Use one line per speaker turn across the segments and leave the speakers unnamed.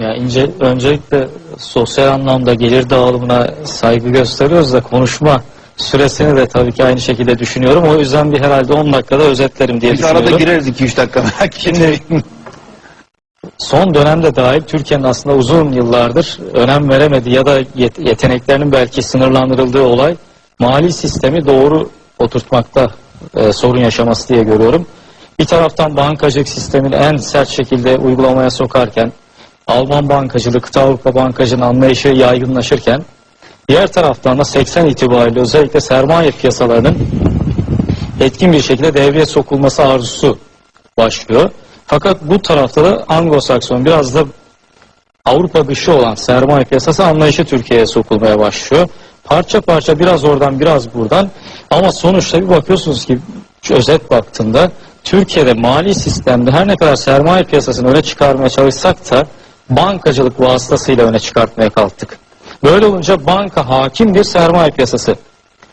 Ya ince, öncelikle sosyal anlamda gelir dağılımına saygı gösteriyoruz da konuşma süresini de tabii ki aynı şekilde düşünüyorum. O yüzden bir herhalde 10 dakikada özetlerim diye
Biz
düşünüyorum.
arada gireriz 2-3 dakika merak
Şimdi son dönemde dahil Türkiye'nin aslında uzun yıllardır önem veremediği ya da yet- yeteneklerinin belki sınırlandırıldığı olay mali sistemi doğru oturtmakta e, sorun yaşaması diye görüyorum. Bir taraftan bankacılık sistemini en sert şekilde uygulamaya sokarken Alman bankacılığı, kıta Avrupa bankacılığının anlayışı yaygınlaşırken diğer taraftan da 80 itibariyle özellikle sermaye piyasalarının etkin bir şekilde devreye sokulması arzusu başlıyor. Fakat bu tarafta da Anglo-Sakson biraz da Avrupa dışı olan sermaye piyasası anlayışı Türkiye'ye sokulmaya başlıyor. Parça parça biraz oradan biraz buradan ama sonuçta bir bakıyorsunuz ki özet baktığında Türkiye'de mali sistemde her ne kadar sermaye piyasasını öne çıkarmaya çalışsak da bankacılık vasıtasıyla öne çıkartmaya kalktık. Böyle olunca banka hakim bir sermaye piyasası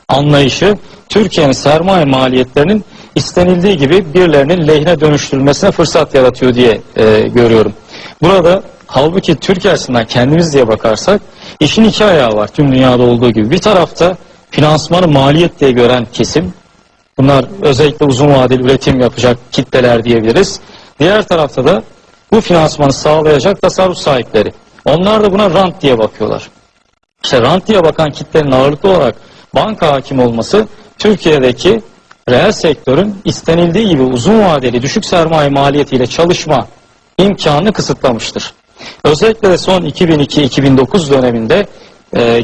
anlayışı Türkiye'nin sermaye maliyetlerinin istenildiği gibi birilerinin lehine dönüştürülmesine fırsat yaratıyor diye e, görüyorum. Burada halbuki Türkiye açısından kendimiz diye bakarsak işin iki ayağı var tüm dünyada olduğu gibi. Bir tarafta finansmanı maliyet diye gören kesim. Bunlar özellikle uzun vadeli üretim yapacak kitleler diyebiliriz. Diğer tarafta da bu finansmanı sağlayacak tasarruf sahipleri. Onlar da buna rant diye bakıyorlar. İşte rant diye bakan kitlenin ağırlıklı olarak banka hakim olması Türkiye'deki reel sektörün istenildiği gibi uzun vadeli düşük sermaye maliyetiyle çalışma imkanını kısıtlamıştır. Özellikle de son 2002-2009 döneminde e,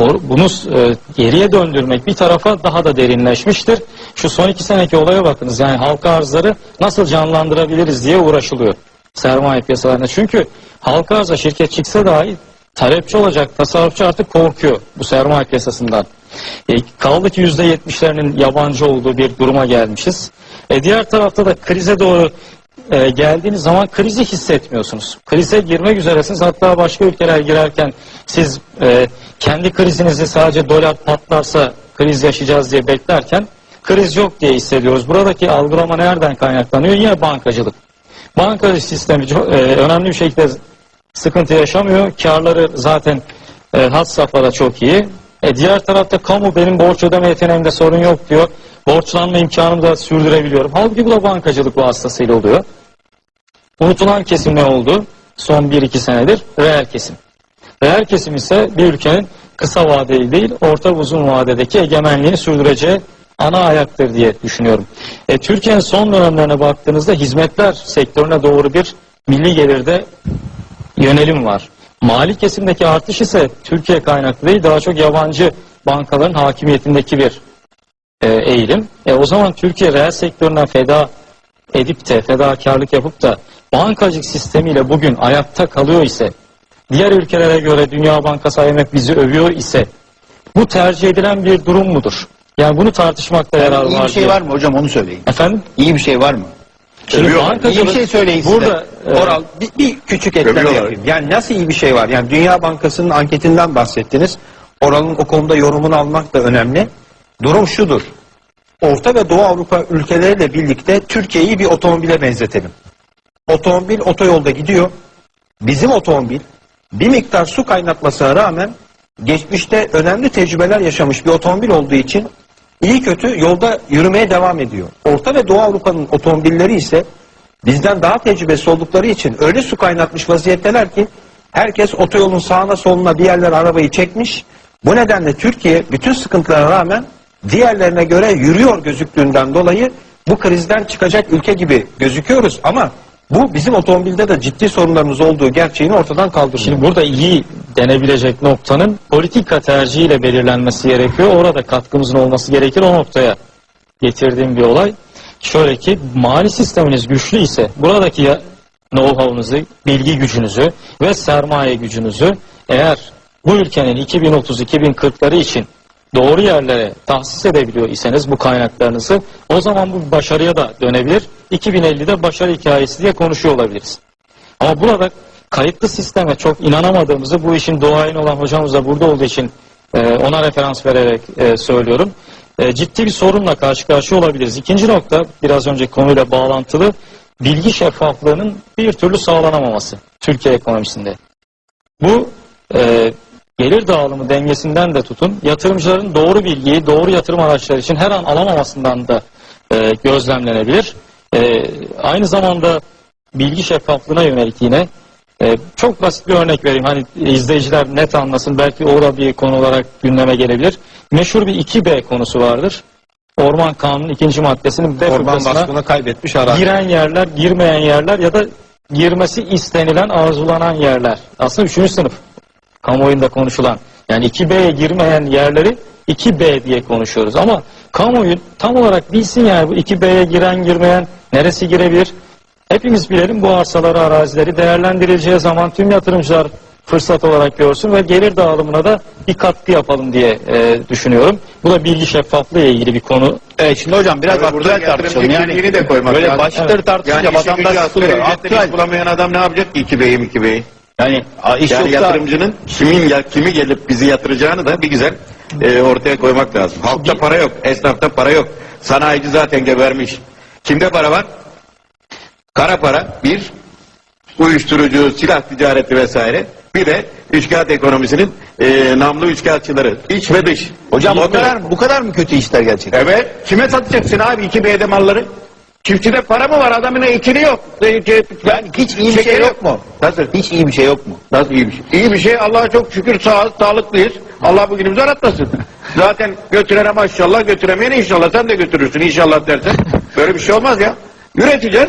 bunu e, geriye döndürmek bir tarafa daha da derinleşmiştir. Şu son iki seneki olaya bakınız yani halka arzları nasıl canlandırabiliriz diye uğraşılıyor sermaye piyasalarında. Çünkü halka arza şirket çıksa dahi talepçi olacak tasarrufçu artık korkuyor bu sermaye piyasasından. E, kaldı ki %70'lerinin yabancı olduğu bir duruma gelmişiz. E, diğer tarafta da krize doğru e, geldiğiniz zaman krizi hissetmiyorsunuz. Krize girmek üzeresiniz. Hatta başka ülkeler girerken siz e, kendi krizinizi sadece dolar patlarsa kriz yaşayacağız diye beklerken kriz yok diye hissediyoruz. Buradaki algılama nereden kaynaklanıyor? Yine bankacılık. Bankacılık sistemi çok, e, önemli bir şekilde sıkıntı yaşamıyor. Karları zaten e, had safhada çok iyi. E, diğer tarafta kamu benim borç ödeme yeteneğimde sorun yok diyor. Borçlanma imkanımı da sürdürebiliyorum. Halbuki bu da bankacılık vasıtasıyla oluyor. Unutulan kesim ne oldu? Son 1-2 senedir reel kesim. Reel kesim ise bir ülkenin kısa vadeli değil, orta uzun vadedeki egemenliğini sürdüreceği ana ayaktır diye düşünüyorum. E, Türkiye'nin son dönemlerine baktığınızda hizmetler sektörüne doğru bir milli gelirde yönelim var. Mali kesimdeki artış ise Türkiye kaynaklı değil, daha çok yabancı bankaların hakimiyetindeki bir e, eğilim. E, o zaman Türkiye reel sektöründen feda edip de fedakarlık yapıp da bankacılık sistemiyle bugün ayakta kalıyor ise diğer ülkelere göre Dünya Bankası IMF bizi övüyor ise bu tercih edilen bir durum mudur? Yani bunu tartışmakta yarar
İyi
var.
bir şey
diye.
var mı hocam onu söyleyin.
Efendim?
İyi bir şey var mı?
Şimdi bankacılık-
İyi bir şey söyleyin size.
Burada e,
Oral bir, bir küçük ekleme yapayım. Yani nasıl iyi bir şey var? Yani Dünya Bankası'nın anketinden bahsettiniz. Oral'ın o konuda yorumunu almak da önemli. Durum şudur. Orta ve Doğu Avrupa ülkeleriyle birlikte Türkiye'yi bir otomobile benzetelim. Otomobil otoyolda gidiyor. Bizim otomobil bir miktar su kaynatmasına rağmen geçmişte önemli tecrübeler yaşamış bir otomobil olduğu için iyi kötü yolda yürümeye devam ediyor. Orta ve Doğu Avrupa'nın otomobilleri ise bizden daha tecrübesi oldukları için öyle su kaynatmış vaziyetteler ki herkes otoyolun sağına soluna bir yerler arabayı çekmiş. Bu nedenle Türkiye bütün sıkıntılara rağmen diğerlerine göre yürüyor gözüktüğünden dolayı bu krizden çıkacak ülke gibi gözüküyoruz ama bu bizim otomobilde de ciddi sorunlarımız olduğu gerçeğini ortadan kaldırmıyor.
Şimdi burada iyi denebilecek noktanın politika tercihiyle belirlenmesi gerekiyor. Orada katkımızın olması gerekir. O noktaya getirdiğim bir olay. Şöyle ki mali sisteminiz güçlü ise buradaki know-how'unuzu, bilgi gücünüzü ve sermaye gücünüzü eğer bu ülkenin 2030-2040'ları için doğru yerlere tahsis edebiliyor iseniz bu kaynaklarınızı o zaman bu başarıya da dönebilir. 2050'de başarı hikayesi diye konuşuyor olabiliriz. Ama burada kayıtlı sisteme çok inanamadığımızı bu işin doğayın olan hocamız da burada olduğu için e, ona referans vererek e, söylüyorum. E, ciddi bir sorunla karşı karşıya olabiliriz. İkinci nokta biraz önceki konuyla bağlantılı bilgi şeffaflığının bir türlü sağlanamaması Türkiye ekonomisinde. Bu e, gelir dağılımı dengesinden de tutun, yatırımcıların doğru bilgiyi doğru yatırım araçları için her an alamamasından da e, gözlemlenebilir. E, aynı zamanda bilgi şeffaflığına yönelik yine e, çok basit bir örnek vereyim. Hani izleyiciler net anlasın. Belki o da bir konu olarak gündeme gelebilir. Meşhur bir 2B konusu vardır. Orman Kanunu'nun ikinci maddesinin B
Orman vasfını kaybetmiş arazi.
giren yerler, girmeyen yerler ya da girmesi istenilen, arzulanan yerler. Aslında üçüncü sınıf kamuoyunda konuşulan. Yani 2B'ye girmeyen yerleri 2B diye konuşuyoruz. Ama kamuoyu tam olarak bilsin yani bu 2B'ye giren girmeyen neresi girebilir? Hepimiz bilelim bu arsaları, arazileri değerlendirileceği zaman tüm yatırımcılar fırsat olarak görsün ve gelir dağılımına da bir katkı yapalım diye e, düşünüyorum. Bu da bilgi şeffaflığı ile ilgili bir konu.
Evet şimdi hocam biraz
Tabii
aktüel tartışalım. Yani
de koymak
böyle
lazım.
başlıkları
Evet.
tartışınca
Yani
vatandaş sıkılıyor. Aktüel.
bulamayan adam ne yapacak ki 2 beyim 2 bey?
Yani iş
Yani
yoksa
yatırımcının kimin ya kimi gelip bizi yatıracağını da bir güzel e, ortaya koymak lazım. Halkta para yok, esnafta para yok. Sanayici zaten gebermiş. Kimde para var? Kara para bir, uyuşturucu, silah ticareti vesaire. Bir de üçkağıt ekonomisinin e, namlu üçkağıtçıları. İç ve dış.
hocam bu
Yok
kadar bu kadar mı kötü işler gerçekten?
Evet. Kime satacaksın abi 2 B'de malları? Çiftçide para mı var? Adamın ekini yok.
Yani hiç iyi bir şey yok mu?
Nasıl?
Hiç iyi bir şey yok mu?
Nasıl iyi bir şey? İyi bir şey. Allah'a çok şükür sağ, sağlıklıyız. Allah bugünümüzü aratmasın. Zaten götürene maşallah götüremeyene inşallah sen de götürürsün inşallah dersen. Böyle bir şey olmaz ya. Üreteceğiz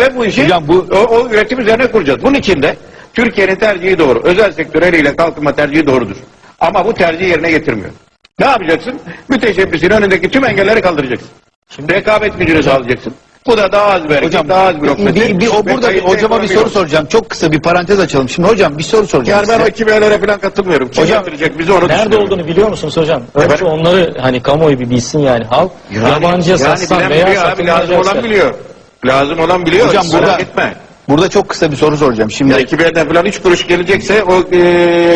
ve bu işi
Hocam bu-
o, o üretim üzerine kuracağız. Bunun için de Türkiye'nin tercihi doğru. Özel sektör eliyle kalkınma tercihi doğrudur. Ama bu tercihi yerine getirmiyor. Ne yapacaksın? Müteşebbisin önündeki tüm engelleri kaldıracaksın. Rekabet gücünü sağlayacaksın. Bu da daha az vergi,
Hocam
daha az bürokrasi.
bir, bir, o burada bir, hocama bir soru
yok.
soracağım. Çok kısa bir parantez açalım. Şimdi hocam bir soru soracağım
Yani ben
size.
kimelere falan katılmıyorum. Kim
Hocam,
bizi onu
Nerede olduğunu biliyor musunuz hocam? Önce
Efendim?
onları hani kamuoyu bir bilsin yani halk. Yabancıya
yani
satsan
bilen
veya
biliyor abi, lazım olan biliyor. Lazım olan biliyor.
Hocam
Hiç
burada
merak etme.
burada çok kısa bir soru soracağım. Şimdi
Ya iki birden falan üç kuruş gelecekse o e,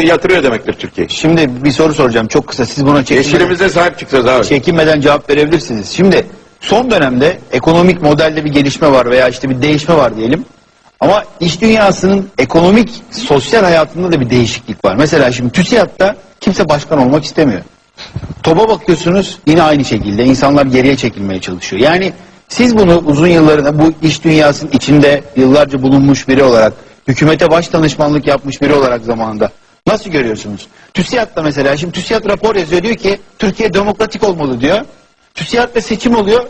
yatırıyor demektir Türkiye.
şimdi bir soru soracağım. Çok kısa. Siz buna çekinmeden,
Yeşilimize sahip çıkacağız abi.
çekinmeden cevap verebilirsiniz. Şimdi son dönemde ekonomik modelde bir gelişme var veya işte bir değişme var diyelim. Ama iş dünyasının ekonomik, sosyal hayatında da bir değişiklik var. Mesela şimdi TÜSİAD'da kimse başkan olmak istemiyor. TOB'a bakıyorsunuz yine aynı şekilde insanlar geriye çekilmeye çalışıyor. Yani siz bunu uzun yıllarında bu iş dünyasının içinde yıllarca bulunmuş biri olarak, hükümete baş danışmanlık yapmış biri olarak zamanında nasıl görüyorsunuz? TÜSİAD'da mesela şimdi TÜSİAD rapor yazıyor diyor ki Türkiye demokratik olmalı diyor. TÜSİAD'da seçim oluyor.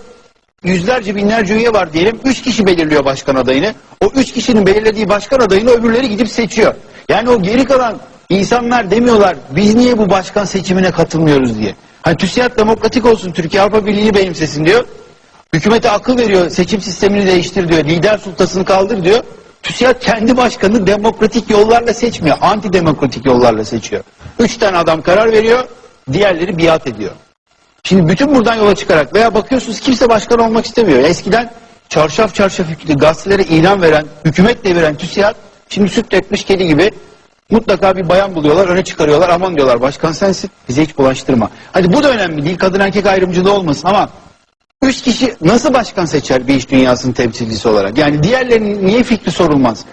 Yüzlerce binlerce üye var diyelim. Üç kişi belirliyor başkan adayını. O üç kişinin belirlediği başkan adayını öbürleri gidip seçiyor. Yani o geri kalan insanlar demiyorlar biz niye bu başkan seçimine katılmıyoruz diye. Hani TÜSİAD demokratik olsun Türkiye Avrupa Birliği'ni benimsesin diyor. Hükümete akıl veriyor seçim sistemini değiştir diyor. Lider sultasını kaldır diyor. TÜSİAD kendi başkanını demokratik yollarla seçmiyor. Antidemokratik yollarla seçiyor. Üç tane adam karar veriyor. Diğerleri biat ediyor. Şimdi bütün buradan yola çıkarak veya bakıyorsunuz kimse başkan olmak istemiyor. Eskiden çarşaf çarşaf gazetelere ilan veren, hükümet deviren TÜSİAD şimdi süt dökmüş kedi gibi mutlaka bir bayan buluyorlar, öne çıkarıyorlar. Aman diyorlar başkan sensin, bize hiç bulaştırma. Hadi bu da önemli değil, kadın erkek ayrımcılığı olmasın ama üç kişi nasıl başkan seçer bir iş dünyasının temsilcisi olarak? Yani diğerlerinin niye fikri sorulmaz?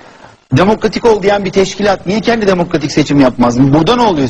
Demokratik ol diyen bir teşkilat niye kendi demokratik seçim yapmaz? Burada ne oluyor?